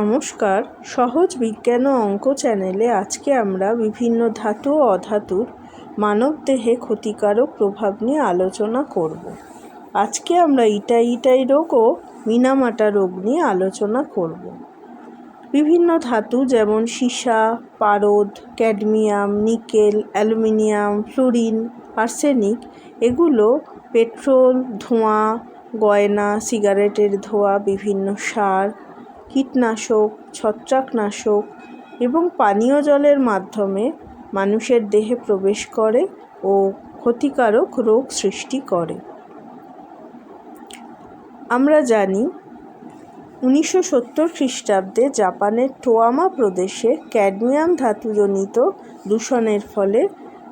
নমস্কার। সহজ বিজ্ঞান ও অঙ্ক চ্যানেলে আজকে আমরা বিভিন্ন ধাতু ও অধাতুর মানবদেহে ক্ষতিকারক প্রভাব নিয়ে আলোচনা করব। আজকে আমরা ইটাই ইটাই রোগ ও মিনামাটা রোগ নিয়ে আলোচনা করব। বিভিন্ন ধাতু যেমন সীসা, পারদ, cadmium, nickel, aluminium, fluorine, arsenic, এগুলো পেট্রোল, ধোঁয়া, গয়না, সিগারেটের ধোঁয়া, বিভিন্ন সার কীটনাশক, ছত্রাকনাশক এবং পানীয় জলের মাধ্যমে মানুষের দেহে প্রবেশ করে ও ক্ষতিকারক রোগ সৃষ্টি করে। আমরা জানি, উনিশশো সত্তর খ্রিস্টাব্দে জাপানের টোয়ামা প্রদেশে ক্যাডমিয়াম ধাতুজনিত দূষণের ফলে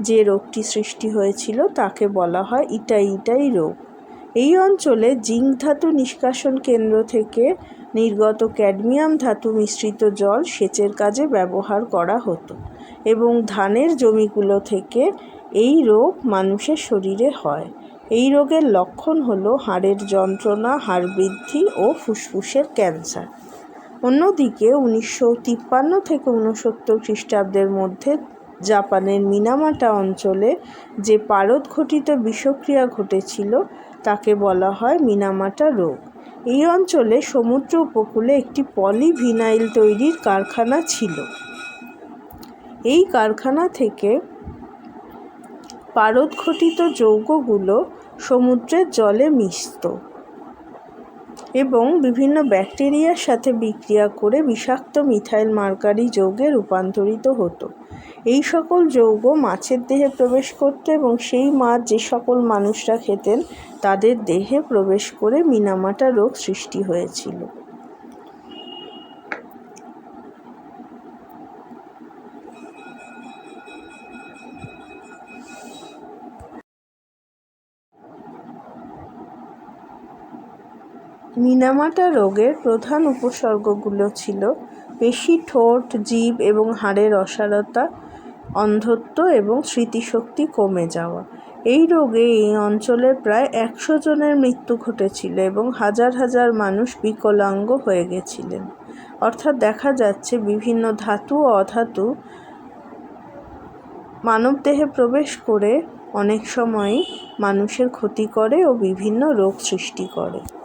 যে রোগটি সৃষ্টি হয়েছিল তাকে বলা হয় ইটাই ইটাই রোগ। এই অঞ্চলে জিঙ্ক ধাতু নিষ্কাশন কেন্দ্র থেকে নির্গত ক্যাডমিয়াম ধাতু মিশ্রিত জল সেচের কাজে ব্যবহার করা হতো এবং ধানের জমিগুলো থেকে এই রোগ মানুষের শরীরে হয়। এই রোগের লক্ষণ হলো হাড়ের যন্ত্রণা, হাড় বৃদ্ধি ও ফুসফুসের ক্যান্সার। অন্যদিকে উনিশশো তিপ্পান্ন থেকে ঊনসত্তর খ্রিস্টাব্দের মধ্যে জাপানের মিনামাটা অঞ্চলে যে পারদ ঘটিত বিষক্রিয়া ঘটেছিল তাকে বলা হয় মিনামাটা রোগ। এই অঞ্চলে সমুদ্র উপকূলে একটি পলিভিনাইল তৈরির কারখানা ছিল। এই কারখানা থেকে পারদঘটিত যৌগগুলো সমুদ্রের জলে মিশত। এবং বিভিন্ন ব্যাকটেরিয়ার সাথে বিক্রিয়া করে বিষাক্ত মিথাইল মার্কারি যৌগে রূপান্তরিত হতো। এই সকল যৌগ মাছের দেহে প্রবেশ করত এবং সেই মাছ যে সকল মানুষরা খেতেন তাদের দেহে প্রবেশ করে মিনামাটা রোগ সৃষ্টি হয়েছিল। মিনামাটা রোগের প্রধান উপসর্গগুলো ছিল পেশি, ঠোঁট জিভ এবং হাড়ের অসারতা, অন্ধত্ব এবং স্মৃতিশক্তি কমে যাওয়া। এই রোগে এই অঞ্চলের প্রায় একশো জনের মৃত্যু ঘটেছিল এবং হাজার হাজার মানুষ বিকলাঙ্গ হয়ে গেছিলেন। অর্থাৎ দেখা যাচ্ছে বিভিন্ন ধাতু ও অধাতু মানবদেহে প্রবেশ করে অনেক সময়ই মানুষের ক্ষতি করে ও বিভিন্ন রোগ সৃষ্টি করে।